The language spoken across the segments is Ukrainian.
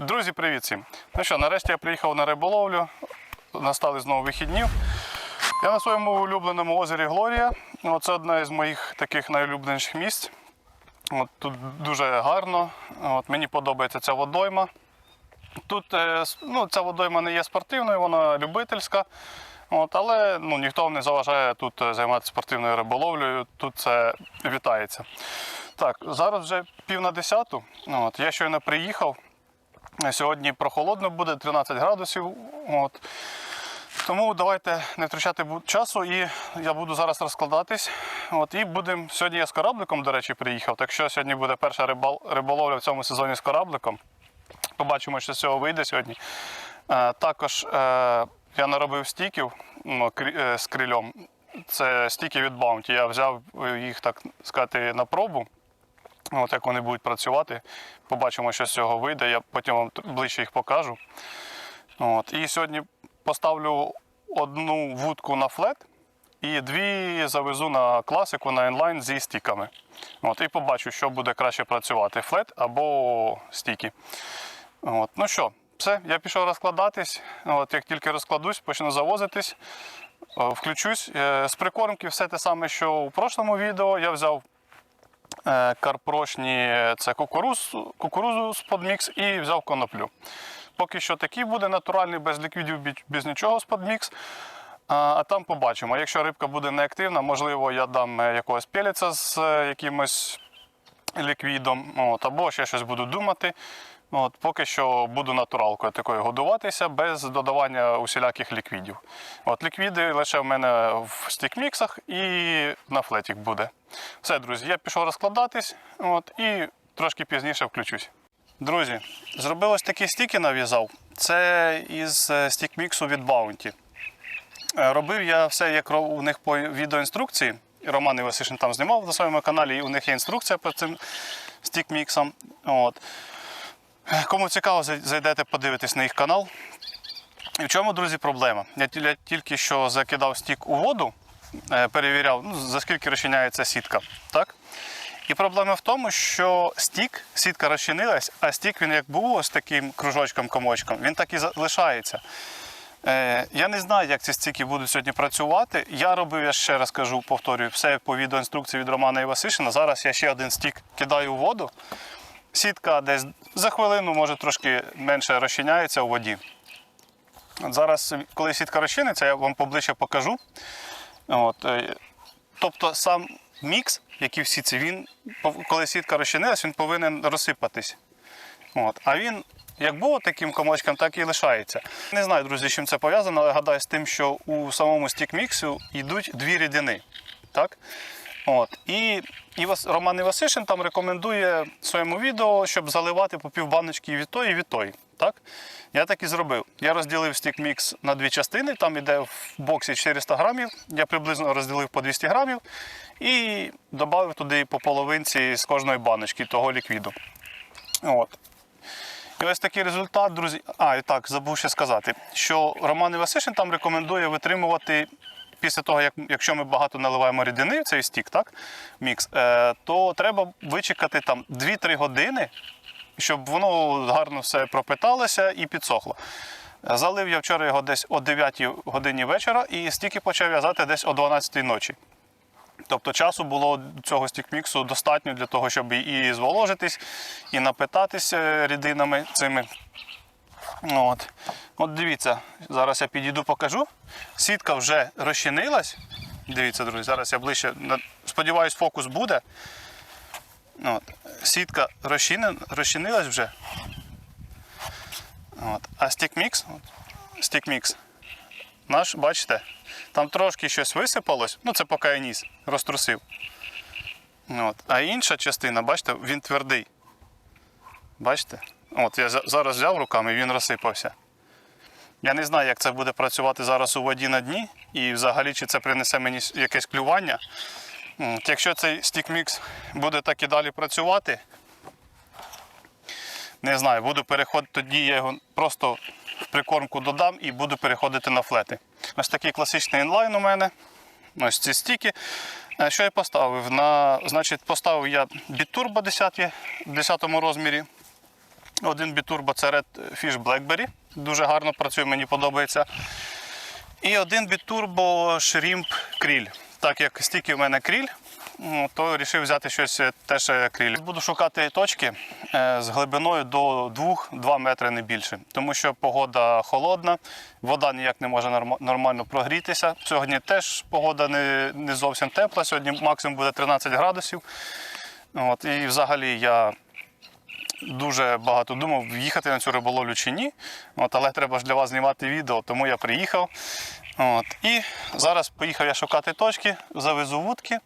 Друзі, привіт всім! Ну що, нарешті я приїхав на риболовлю. Настали знову вихідні. Я на своєму улюбленому озері Глорія. Це одне з моїх таких найулюбленіших місць. От, тут дуже гарно. От, мені подобається ця водойма. Тут е, ну, ця водойма не є спортивною, вона любительська. От, але ну, ніхто не заважає тут е, займатися спортивною риболовлею. Тут це вітається. Так, зараз вже пів на десяту. От, я щойно приїхав. Сьогодні прохолодно буде 13 градусів. От. Тому давайте не втрачати часу і я буду зараз розкладатись. От, і будемо. Сьогодні я з корабликом, до речі, приїхав. Так що сьогодні буде перша рибал... риболовля в цьому сезоні з корабликом. Побачимо, що з цього вийде сьогодні. Е, також е, я наробив стіків ну, крі- е, з крильом. Це стіки від Bounty. Я взяв їх, так сказати, на пробу. От як вони будуть працювати, побачимо, що з цього вийде. Я потім вам ближче їх покажу. От. І сьогодні поставлю одну вудку на флет і дві завезу на класику на інлайн зі стіками. От. І побачу, що буде краще працювати: флет або стіки. От. Ну що, все, я пішов розкладатись. От, як тільки розкладусь, почну завозитись. Е, Включусь. Е, З прикормки все те саме, що у прошлому відео. Я взяв карпрошні це кукуруз, кукурузу з подмікс і взяв коноплю. Поки що такий буде натуральний, без ліквідів, без нічого з подмікс. А, а там побачимо. Якщо рибка буде неактивна, можливо, я дам е, якогось пеліця з е, якимось ліквідом, от, або ще щось буду думати. От, поки що буду натуралкою такою годуватися без додавання усіляких ліквідів. От, ліквіди лише в мене в стікміксах і на флетік буде. Все, друзі, я пішов розкладатись от, і трошки пізніше включусь. Друзі, зробив такі стіки нав'язав. Це із е, стікміксу від Bounty. Е, Робив я все, як у них по відеоінструкції. Роман Івасишин там знімав на своєму каналі, і у них є інструкція по цим стікміксам. От. Кому цікаво, зайдете, подивитесь на їх канал. І в чому, друзі, проблема? Я тільки що закидав стік у воду, е, перевіряв, ну, за скільки розчиняється сітка. Так? І проблема в тому, що стік, сітка розчинилась, а стік він як був ось таким кружочком-комочком, він так і залишається. Е, я не знаю, як ці стіки будуть сьогодні працювати. Я робив, я ще раз кажу, повторюю, все по відеоінструкції від Романа Івасишина. Зараз я ще один стік кидаю у воду. Сітка десь за хвилину, може трошки менше розчиняється у воді. Зараз, коли сітка розчиниться, я вам поближче покажу. От, е, тобто сам мікс, який в сітці, він, коли сітка розчинилась, він повинен розсипатись. От. А він як був таким комочком, так і лишається. Не знаю, друзі, з чим це пов'язано, але гадаю з тим, що у самому стікміксу йдуть дві рідини. Так? От. І, і Роман Івасишин там рекомендує в своєму відео, щоб заливати по півбаночки і від тої, і від тої. Так? Я так і зробив. Я розділив стікмікс на дві частини, там іде в боксі 400 грамів, я приблизно розділив по 200 грамів і додав туди по половинці з кожної баночки того ліквіду. От. І ось такий результат, друзі. А, і так, забув ще сказати, що Роман Івасишин там рекомендує витримувати після того, як, якщо ми багато наливаємо рідини в цей стік, так, мікс, е, то треба вичекати там 2-3 години, щоб воно гарно все пропиталося і підсохло. Залив я вчора його десь о 9 годині вечора і стіки почав в'язати десь о 12 ночі. Тобто часу було цього стікміксу достатньо для того, щоб і зволожитись, і напитатися рідинами цими. От. От дивіться, зараз я підійду покажу. Сітка вже розчинилась. Дивіться, друзі, зараз я ближче. Сподіваюсь, фокус буде. От. Сітка розчинилась вже. От. А стікмікс, стікмікс наш, бачите, там трошки щось висипалось, ну це поки я ніс, розтрусив. От. А інша частина, бачите, він твердий. Бачите? От я зараз взяв руками і він розсипався. Я не знаю, як це буде працювати зараз у воді на дні, і взагалі чи це принесе мені якесь клювання. От, Якщо цей стікмікс буде так і далі працювати, не знаю, буду переходити, тоді я його просто в прикормку додам і буду переходити на флети. Ось такий класичний інлайн у мене. Ось ці стіки. Е, Що я поставив? На, значить, поставив я бітурбо 10, в 10 розмірі. Один бітурбо це Red Fish Blackberry. Дуже гарно працює, мені подобається. І один бітурбо Shrimp Кріль. Так як стільки в мене кріль, то вирішив взяти щось е, теж кріль. Буду шукати точки е, з глибиною до 2-2 метри не більше. Тому що погода холодна, вода ніяк не може нормально прогрітися. Сьогодні теж погода не, не зовсім тепла. Сьогодні максимум буде 13 градусів. От, і взагалі я дуже багато думав, їхати на цю риболовлю чи ні. От, але треба ж для вас знімати відео, тому я приїхав. От, і зараз поїхав я шукати точки, завезу вудки.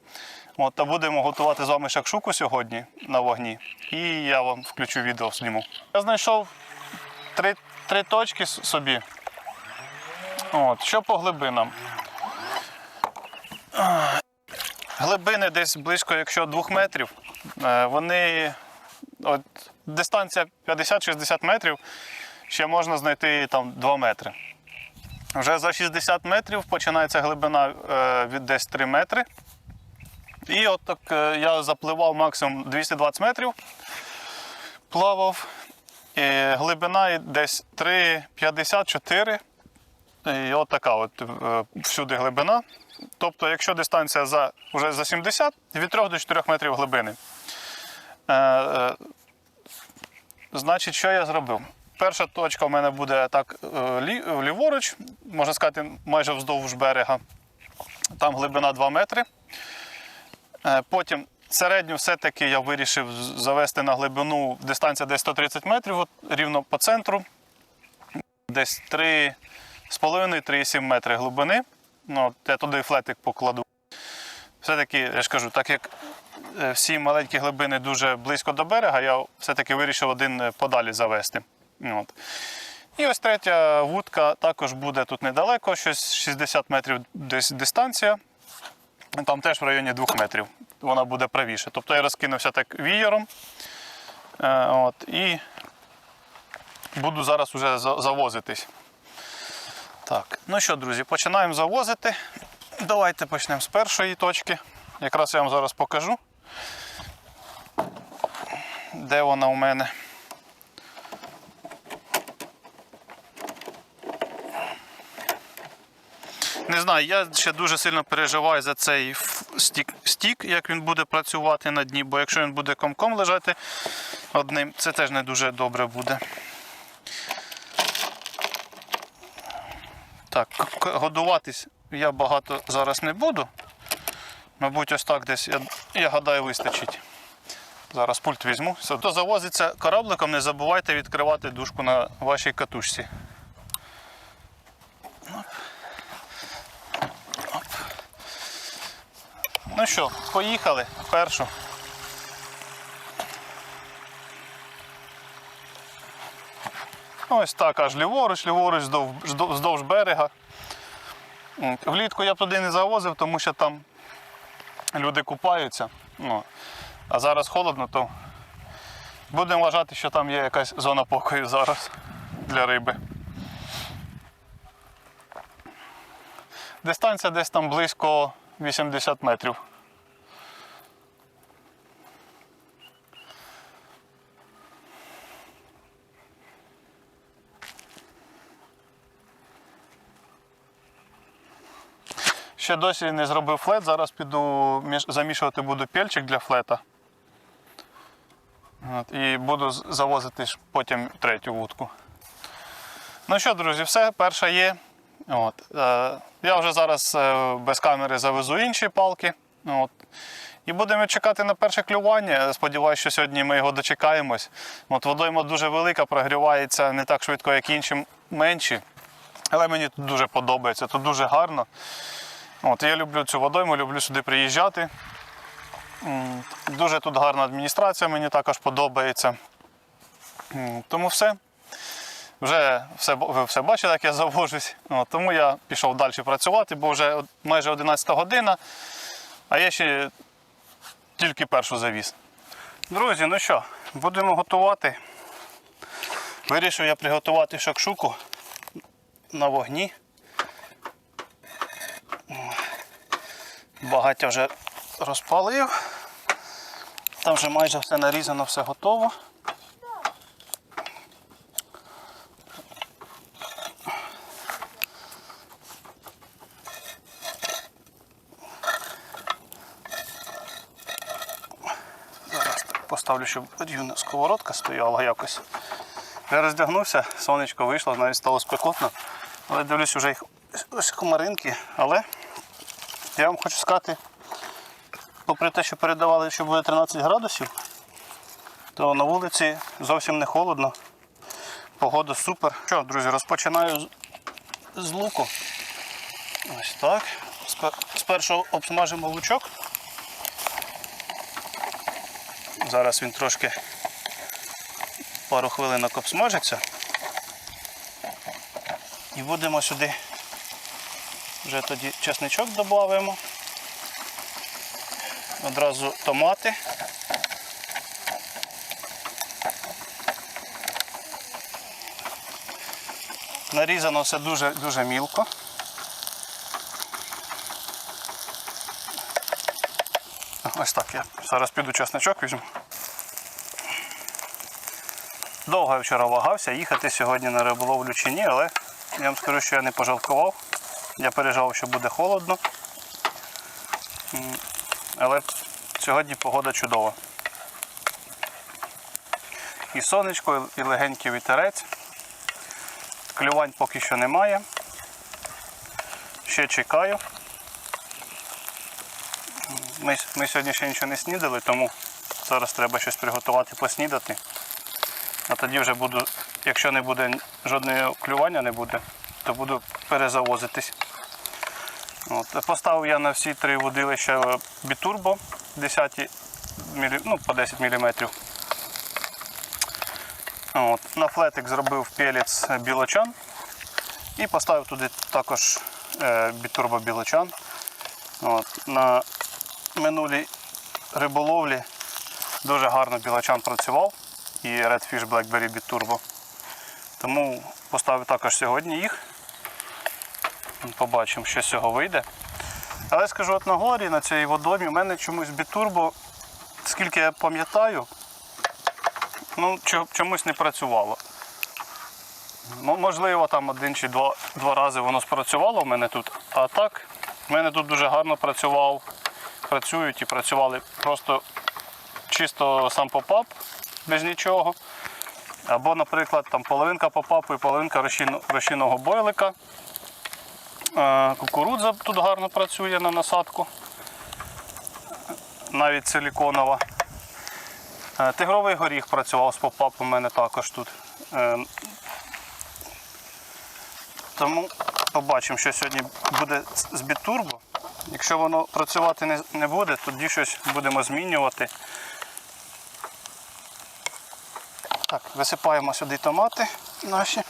От, та будемо готувати з вами шакшуку сьогодні на вогні. І я вам включу відео зніму. Я знайшов три, три точки собі. От, що по глибинам? Глибини десь близько, якщо 2 метрів, е, вони от, дистанція 50-60 метрів, ще можна знайти там 2 метри. Вже за 60 метрів починається глибина е, від десь 3 метри. І от так е, я запливав максимум 220 метрів, плавав. І глибина десь 3,54. І от така от е, всюди глибина. Тобто, якщо дистанція за, вже за 70, від 3 до 4 метрів глибини. Значить, що я зробив? Перша точка в мене буде так е, ліворуч, можна сказати, майже вздовж берега. Там глибина 2 метри. Е, Потім середню все-таки я вирішив завести на глибину дистанція десь 130 метрів, от, рівно по центру. Десь 3,5-3,7 метри глибини. Ну, от я туди флетик покладу. Все-таки, я ж кажу, так як всі маленькі глибини дуже близько до берега, я все-таки вирішив один е, подалі завести. От. І ось третя вудка також буде тут недалеко, щось 60 метрів десь дистанція. Там теж в районі 2 метрів. Вона буде правіше. Тобто я розкинувся так вієром. Е, От, і буду зараз уже завозитись. Так, ну що, друзі, починаємо завозити. Давайте почнемо з першої точки. Якраз я вам зараз покажу, де вона у мене. Не знаю, я ще дуже сильно переживаю за цей стік, стік, як він буде працювати на дні, бо якщо він буде комком лежати одним, це теж не дуже добре буде. Так, годуватись я багато зараз не буду. Мабуть, ось так десь, я, я гадаю, вистачить. Зараз пульт візьму. Хто завозиться корабликом, не забувайте відкривати дужку на вашій катушці. Ну що, поїхали першу. Ось так аж ліворуч, ліворуч, вздовж берега. Влітку я б туди не завозив, тому що там люди купаються. Ну, а зараз холодно, то будемо вважати, що там є якась зона покою зараз для риби. Дистанція десь там близько 80 метрів. Ще досі не зробив флет, зараз піду замішувати буду пельчик для флета. От, і буду завозити потім третю вудку. Ну що, друзі, все, перша є. От, е, я вже зараз е, без камери завезу інші палки. От. І будемо чекати на перше клювання. Сподіваюся, що сьогодні ми його дочекаємось. От, водойма дуже велика, прогрівається не так швидко, як інші менші. Але мені тут дуже подобається, тут дуже гарно. От, я люблю цю водойму, люблю сюди приїжджати. Дуже тут гарна адміністрація, мені також подобається. Тому все. Вже все, ви все бачите, як я завожусь. От, тому я пішов далі працювати, бо вже майже 11 година, а я ще тільки першу завіз. Друзі, ну що, будемо готувати. Вирішив я приготувати шакшуку на вогні. Багаття вже розпалив. Там вже майже все нарізано, все готово. Зараз поставлю, щоб подібна сковородка стояла якось. Я роздягнувся, сонечко вийшло, навіть стало спекотно. Але дивлюсь, вже їх ось комаринки, але я вам хочу сказати, попри те, що передавали, що буде 13 градусів, то на вулиці зовсім не холодно. Погода супер. Що, друзі, розпочинаю з, луку. Ось так. Спершу обсмажимо лучок. Зараз він трошки пару хвилинок обсмажиться. І будемо сюди вже тоді чесничок додаємо. Одразу томати. Нарізано все дуже, дуже мілко. Ось так я зараз піду чесничок візьму. Довго я вчора вагався, їхати сьогодні на риболовлю чи ні, але я вам скажу, що я не пожалкував. Я переживав, що буде холодно. Але сьогодні погода чудова. І сонечко, і легенький вітерець. Клювань поки що немає. Ще чекаю. Ми, ми сьогодні ще нічого не снідали, тому зараз треба щось приготувати, поснідати. А тоді вже буду, якщо не буде жодного клювання не буде, то буду перезавозитись. От, поставив я на всі три водилища бітурбо 10 мілі, ну, по 10 мм. От, на флетик зробив пелець білочан і поставив туди також е, бітурбо білочан. От, на минулій риболовлі дуже гарно білочан працював і Redfish Blackberry Beat Turbo. Тому поставив також сьогодні їх. Побачимо, що з цього вийде. Але скажу, от на горі, на цій водомі, у мене чомусь бітурбо, скільки я пам'ятаю, ну, чомусь не працювало. Ну, можливо, там один чи два, два рази воно спрацювало в мене тут. А так, в мене тут дуже гарно працював, працюють і працювали просто чисто сам попап, без нічого. Або, наприклад, там половинка попапу і половинка розчин- розчинного бойлика. Кукурудза тут гарно працює на насадку, навіть силіконова. Е, Тигровий горіх працював з попапом у мене також тут. Е, Тому побачимо, що сьогодні буде з бітурбо. Якщо воно працювати не буде, тоді щось будемо змінювати. Так, висипаємо сюди томати наші.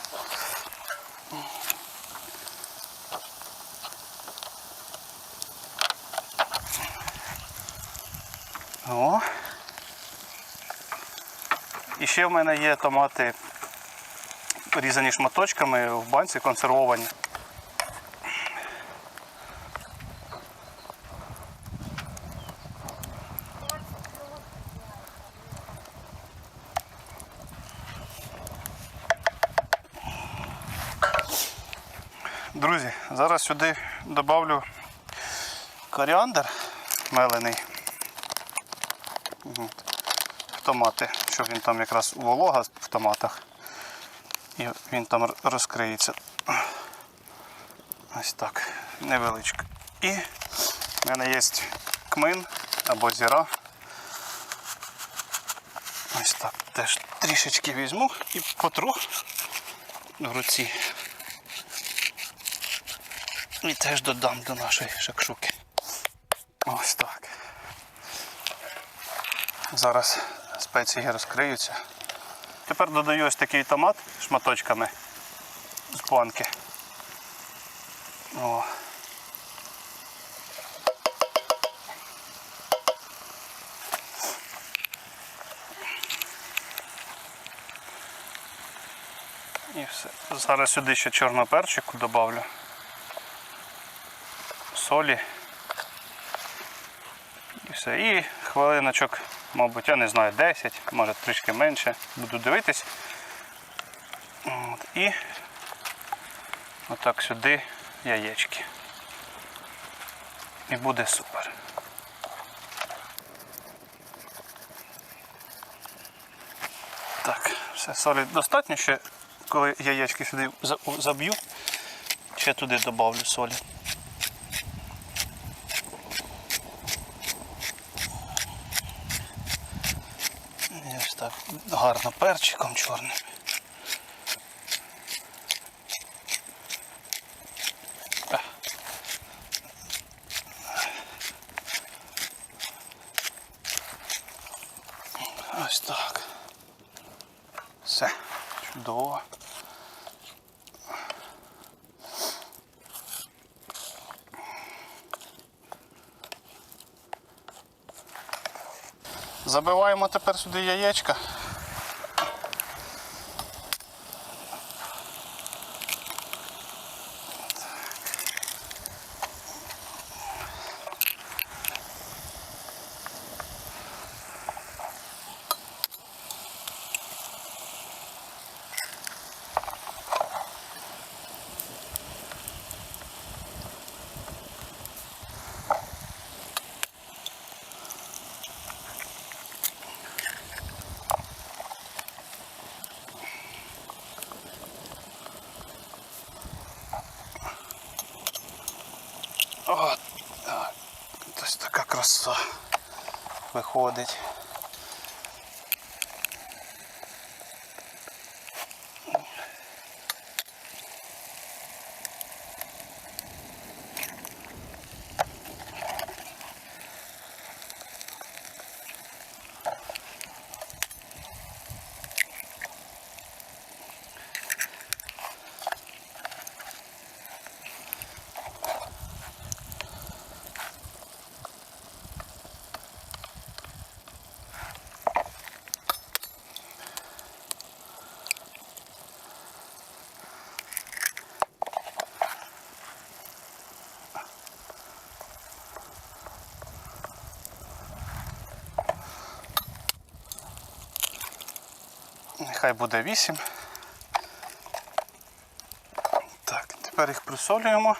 Ще в мене є томати різані шматочками в банці консервовані. Друзі, зараз сюди додавлю коріандр мелений. От. В томати, щоб він там якраз волога в томатах. І він там розкриється. Ось так, невеличко. І в мене є кмин або зіра. Ось так. Теж трішечки візьму і потру в руці. І теж додам до нашої шакшуки. Ось так. Зараз спеції розкриються. Тепер додаю ось такий томат шматочками з банки. О. І все. Зараз сюди ще чорного перчику додавлю. Солі. І все. І хвилиночок, мабуть, я не знаю, 10, може трішки менше. Буду дивитись. От. І отак сюди яєчки. І буде супер. Так, Все, солі достатньо ще, коли яєчки сюди заб'ю, ще туди додавлю солі. І ось так гарно перчиком чорним. Ось так. Все, чудово. Забиваємо тепер сюди яєчка. Так. Ось така краса виходить. Нехай буде 8. Так, тепер їх присолюємо.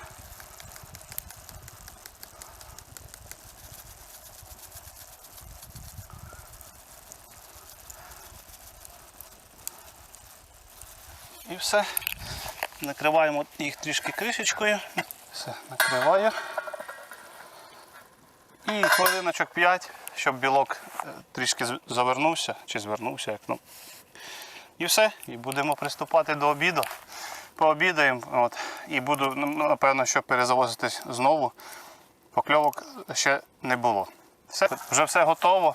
І все. Накриваємо їх трішки кришечкою. Все, накриваю. І хвилиночок 5, щоб білок е, трішки завернувся чи звернувся. Як, ну. І все. І будемо приступати до обіду. Пообідаємо. От, і буду, ну, напевно, що перезавозитись знову. Покльовок ще не було. Все, вже все готово.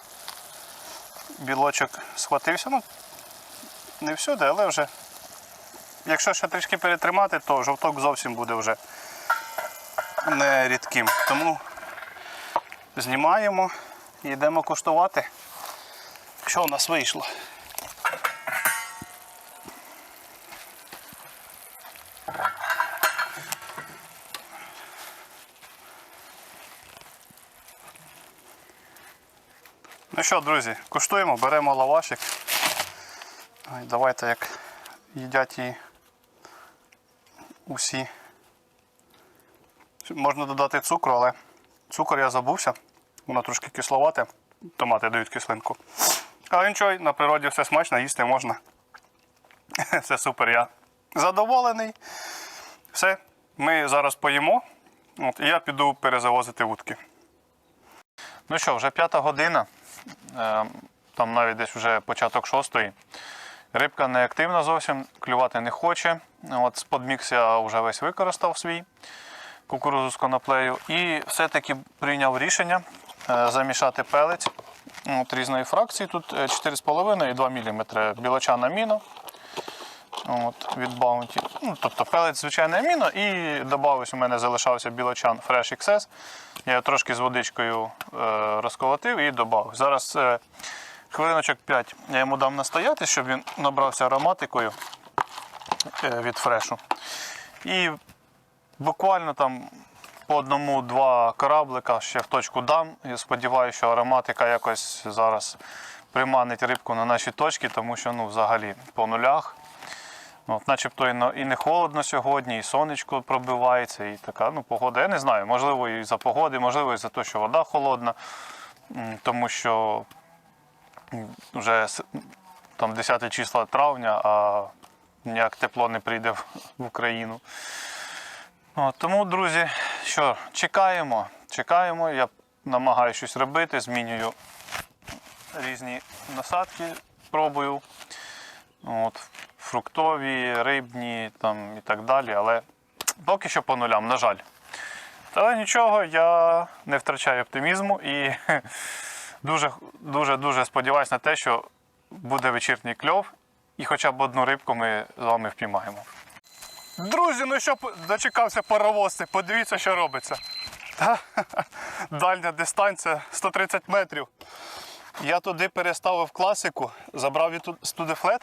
Білочок схватився. Ну, не всюди, але вже. Якщо ще трішки перетримати, то жовток зовсім буде вже не рідким. Тому знімаємо і йдемо куштувати, що у нас вийшло. Ну що, друзі, куштуємо, беремо лавашик. Давайте як їдять її усі. Можна додати цукру, але цукор я забувся. Воно трошки кисловате. Томати дають кислинку. Але нічого, на природі все смачно, їсти можна. Все супер, я задоволений. Все, ми зараз поїмо. От, і я піду перезавозити вудки. Ну що, вже п'ята година. Е, Там навіть десь вже початок шостої. Рибка не активна зовсім, клювати не хоче. От з подмікс я вже весь використав свій кукурузу з коноплею. І все-таки прийняв рішення е, замішати пелець от, різної фракції. Тут е, 4,5 і 2 мм білочана міно. От, від Bounty. Ну, тобто пелець звичайне аміно і додався, у мене залишався білочан Fresh XS. Я його трошки з водичкою е, розколотив і додав. Зараз е, хвилиночок 5 я йому дам настояти, щоб він набрався ароматикою е, від фрешу. І буквально там по одному-два кораблика ще в точку дам. І сподіваюся, що ароматика якось зараз приманить рибку на наші точки, тому що ну, взагалі по нулях. От, начебто і, не холодно сьогодні, і сонечко пробивається, і така ну, погода. Я не знаю, можливо, і за погоди, можливо, і за те, що вода холодна, тому що вже там 10 числа травня, а ніяк тепло не прийде в- Україну. От, тому, друзі, що, чекаємо, чекаємо. Я намагаюся щось робити, змінюю різні насадки, пробую. От, фруктові, рибні там, і так далі. Але поки що по нулям, на жаль. Але нічого, я не втрачаю оптимізму і дуже дуже дуже сподіваюся на те, що буде вечірній кльов, і хоча б одну рибку ми з вами впіймаємо. Друзі, ну що дочекався паровоз, подивіться, що робиться. Дальня дистанція 130 метрів. Я туди переставив класику, забрав студефлет.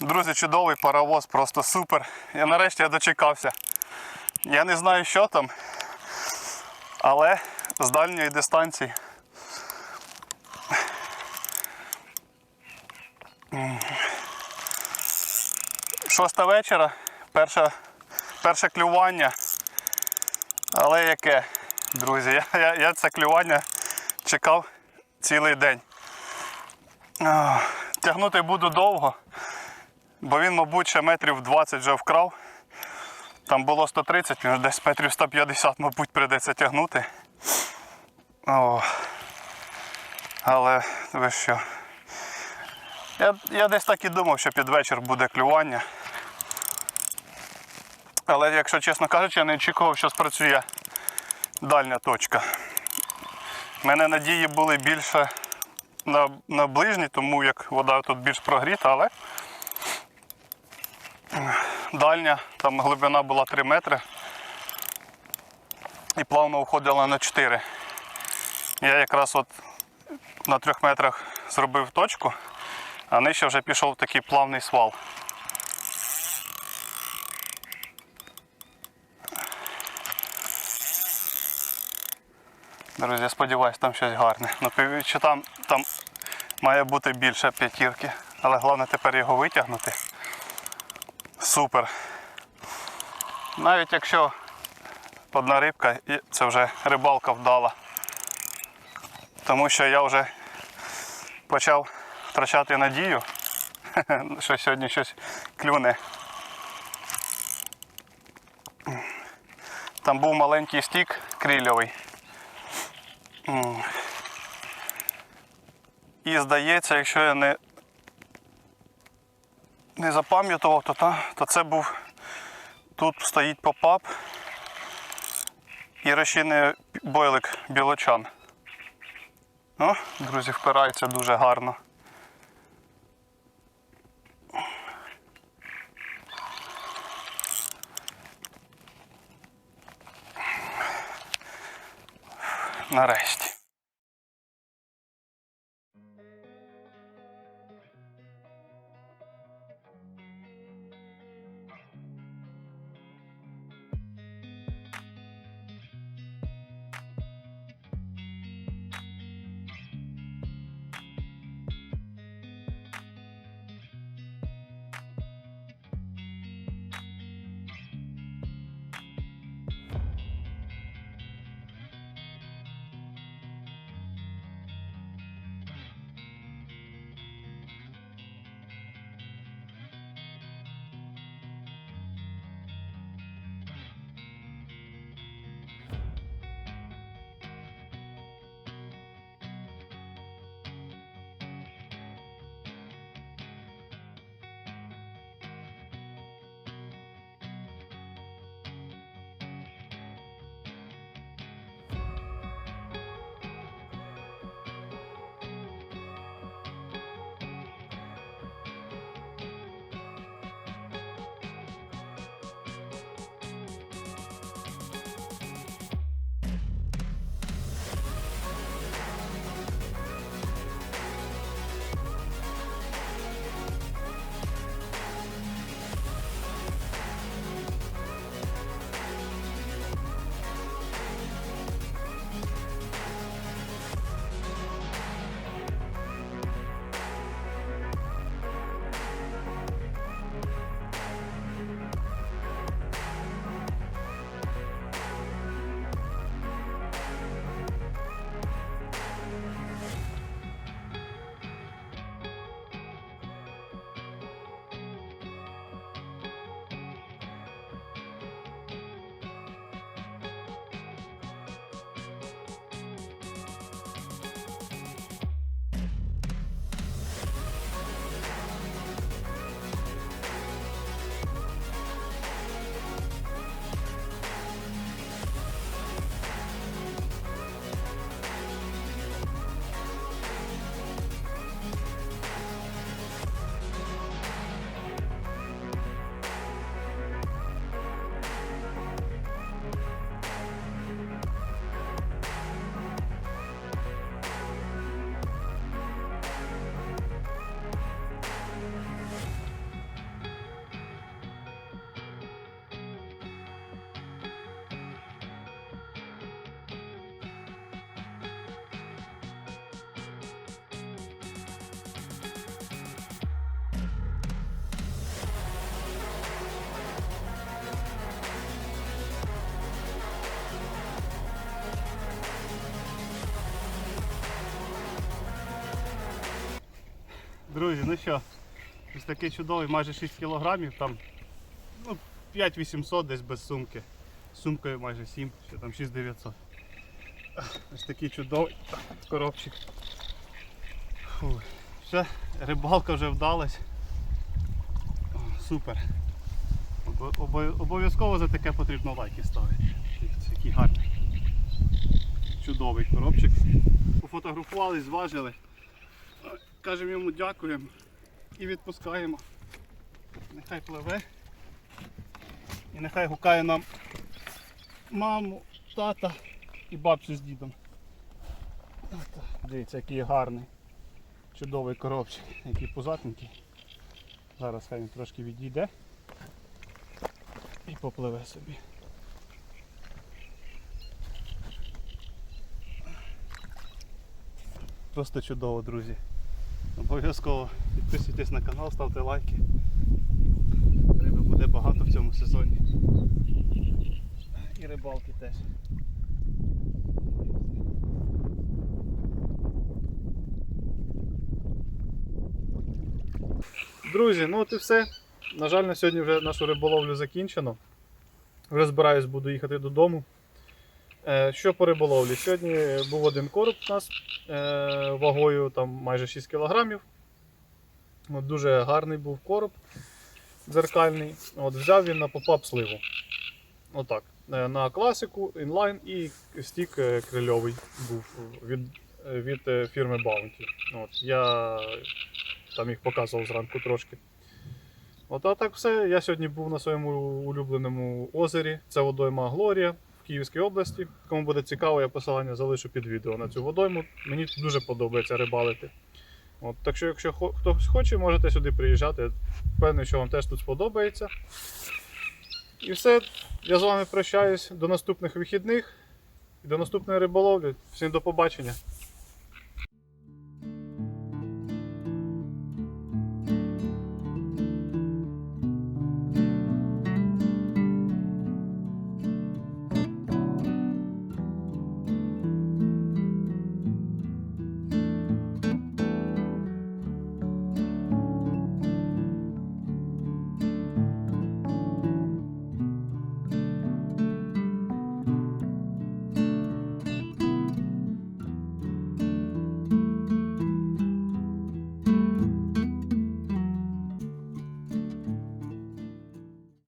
Друзі, чудовий паровоз, просто супер. Я нарешті я дочекався. Я не знаю, що там, але з дальньої дистанції. Шоста вечора, перше, перше клювання. Але яке, друзі, я, я, я це клювання чекав цілий день. Тягнути буду довго, бо він, мабуть, ще метрів 20 вже вкрав. Там було 130, він десь метрів 150, мабуть, прийдеться тягнути. О, але ви що? Я, я десь так і думав, що під вечір буде клювання. Але, якщо чесно кажучи, я не очікував, що спрацює дальня точка. У мене надії були більше на, на ближній, тому як вода тут більш прогріта, але дальня, там глибина була 3 метри і плавно уходила на 4. Я якраз от на 3 метрах зробив точку, а нижче вже пішов такий плавний свал. Друзі, я сподіваюся, там щось гарне. Ну, що там, там має бути більше п'ятірки, але головне тепер його витягнути. Супер. Навіть якщо одна рибка, це вже рибалка вдала. Тому що я вже почав втрачати надію, що сьогодні щось клюне. Там був маленький стік крильовий. І здається, якщо я не, не запам'ятував, то, та, то це був тут стоїть попап і розчинний бойлик білочан. О, друзі, впирається дуже гарно. Нарешті. Друзі, ну що, ось такий чудовий, майже 6 кілограмів, там ну, 5800 десь без сумки. Сумкою майже 7, ще там 6900. Ось такий чудовий коробчик. Фу. Все, рибалка вже вдалась. Супер. Обо- обо- Обов'язково за таке потрібно лайки ставити. Який гарний. Чудовий коробчик. Пофотографували, зважили. Кажемо йому дякуємо і відпускаємо. Нехай пливе. І нехай гукає нам маму, тата і бабцю з дідом. Дивіться, який гарний. Чудовий коробчик, який пузатенький. Зараз хай він трошки відійде і попливе собі. Просто чудово, друзі. Обов'язково підписуйтесь на канал, ставте лайки. Риби буде багато в цьому сезоні. І рибалки теж. Друзі, ну от і все. На жаль, на сьогодні вже нашу риболовлю закінчено. Вже збираюсь, буду їхати додому. Е, Що по риболовлі? Сьогодні був один короб у нас е, вагою там майже 6 кг. От Дуже гарний був короб дзеркальний. От Взяв він на попап сливу. Отак. Е, На класику, інлайн і стік е, крильовий був від, е, від е, фірми Bounty. От, я там їх показував зранку трошки. От, а так все. Я сьогодні був на своєму улюбленому озері. Це водойма Глорія Київській області. Кому буде цікаво, я посилання залишу під відео на цю водойму. Мені дуже подобається рибалити. От, так що, якщо хтось хоче, можете сюди приїжджати. Впевнений, що вам теж тут сподобається. І все. Я з вами прощаюсь до наступних вихідних і до наступної риболовлі. Всім до побачення.